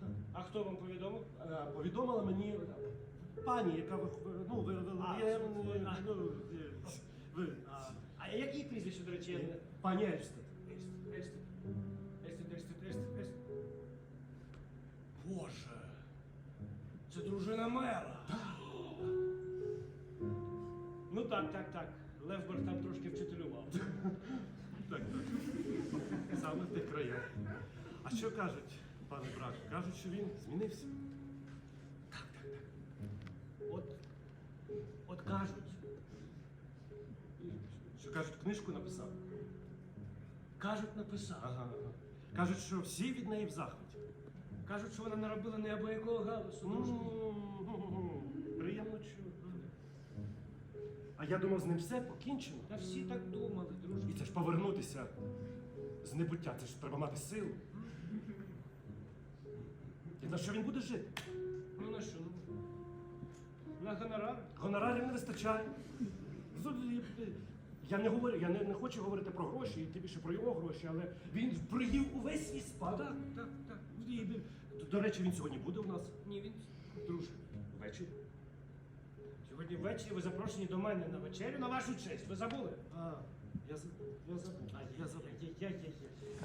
Так. А хто вам повідомив? Е, Повідомила мені пані, яка ви ну, ви, А, я, а. ну, е, ви, А, а її прізвище, до речі, я не... пані Ельстед. Боже, це дружина мера. Ну так, так, так. Левберг там трошки вчителював. Так, так. Саме в тих краях. А що кажуть, пане брат? Кажуть, що він змінився. Так, так, От, от кажуть, Що кажуть, книжку написав. кажуть, написав. Ага, ага. Кажуть, що всі від неї в захваті. Кажуть, що вона наробила неабиякого галасу. М, Приємно чути. А я думав, з ним все покінчено. Та всі так думали, І це ж повернутися з небуття, це ж треба мати силу. На що він буде жити? Ну на що? На гонорар? Гонорарів не вистачає. Я не говорю, я не, не хочу говорити про гроші, і тим більше про його гроші, але він проїв увесь свій спадок. Так, так, так. І, до- До речі, він сьогодні буде у нас. Ні, він Друже, ввечері. сьогодні ввечері ви запрошені до мене на вечерю на вашу честь. Ви забули? А, я, за- я забув. А я забув. Я, я, я, я.